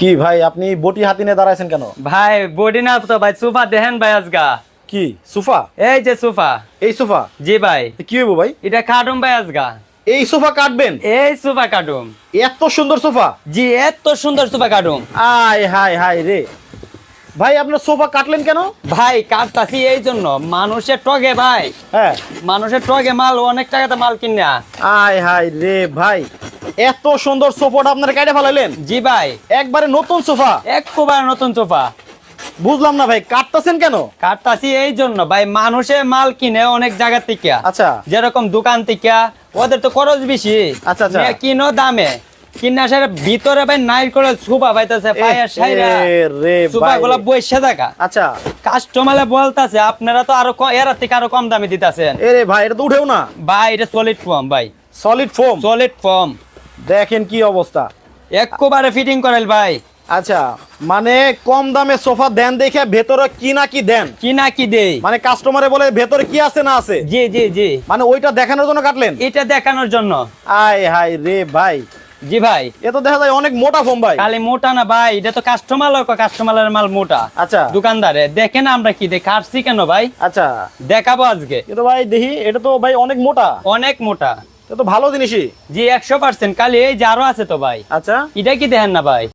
কি ভাই আপনি বটি হাতি নিয়ে দাঁড়াইছেন কেন? ভাই বডি না তো ভাই সোফা দেখেন ভাই আজগা। কি সোফা? এই যে সোফা। এই সোফা? জি ভাই। কি হইব ভাই? এটা কাটুম ভাই আজগা। এই সোফা কাটবেন? এই সোফা কাটুম এত সুন্দর সোফা? জি এত সুন্দর সোফা কাটুম আয় হায় হায় রে। ভাই আপনার সোফা কাটলেন কেন? ভাই কাটতাছি এই জন্য। মানুষের টগে ভাই। হ্যাঁ। মানুষের টগে মাল অনেক টাকাতে মাল কিনা। আয় হায় রে ভাই। এত সুন্দর সোফাটা আপনারা কেটে ফেলাইলেন? জি ভাই। একবারে নতুন সোফা? একবার নতুন সোফা। বুঝলাম না ভাই কাটতেছেন কেন? কাটতাছি এই জন্য ভাই মানুষে মাল কিনে অনেক জায়গা থেকে। আচ্ছা। যেরকম দোকান থেকে ওদের তো খরচ বেশি। আচ্ছা, আচ্ছা। কিনো দামে। ভিতরে ভাই নাই করে সুপা পাইতেছে পায়ের সাইরা গুলা বসে থাকা আচ্ছা। কাস্টমারে বলতাছে আপনারা তো আরও এর থেকে আরও কম দামে দিতাছেন। ভাই এটা তো উঠেও না। ভাই এটা সলিড ফর্ম ভাই। সলিড ফোম সলিড ফর্ম দেখেন কি অবস্থা। একবারে ফিটিং করেল ভাই। আচ্ছা মানে কম দামে সোফা দেন দেখে ভেতরে কি না কি দেন? কি না কি দেই? মানে কাস্টমারে বলে ভেতরে কি আছে না আছে? জি জি জি। মানে ওইটা দেখানোর জন্য কাটলেন? এটা দেখানোর জন্য। আয় হায় রে ভাই। জি ভাই। এ তো দেখা যায় অনেক মোটা ফোম ভাই। খালি মোটা না ভাই এটা তো কাস্টমার লোক কাস্টমারের মাল মোটা। আচ্ছা। দোকানদারে দেখেন আমরা কি দেখ কাটছি কেন ভাই? আচ্ছা। দেখাবো আজকে। এ তো ভাই দেখি এটা তো ভাই অনেক মোটা। অনেক মোটা। তো ভালো জিনিসই। জি একশো পার্সেন্ট। কালি এই যে আরও আছে তো ভাই। আচ্ছা। এটা কি দেখেন না ভাই?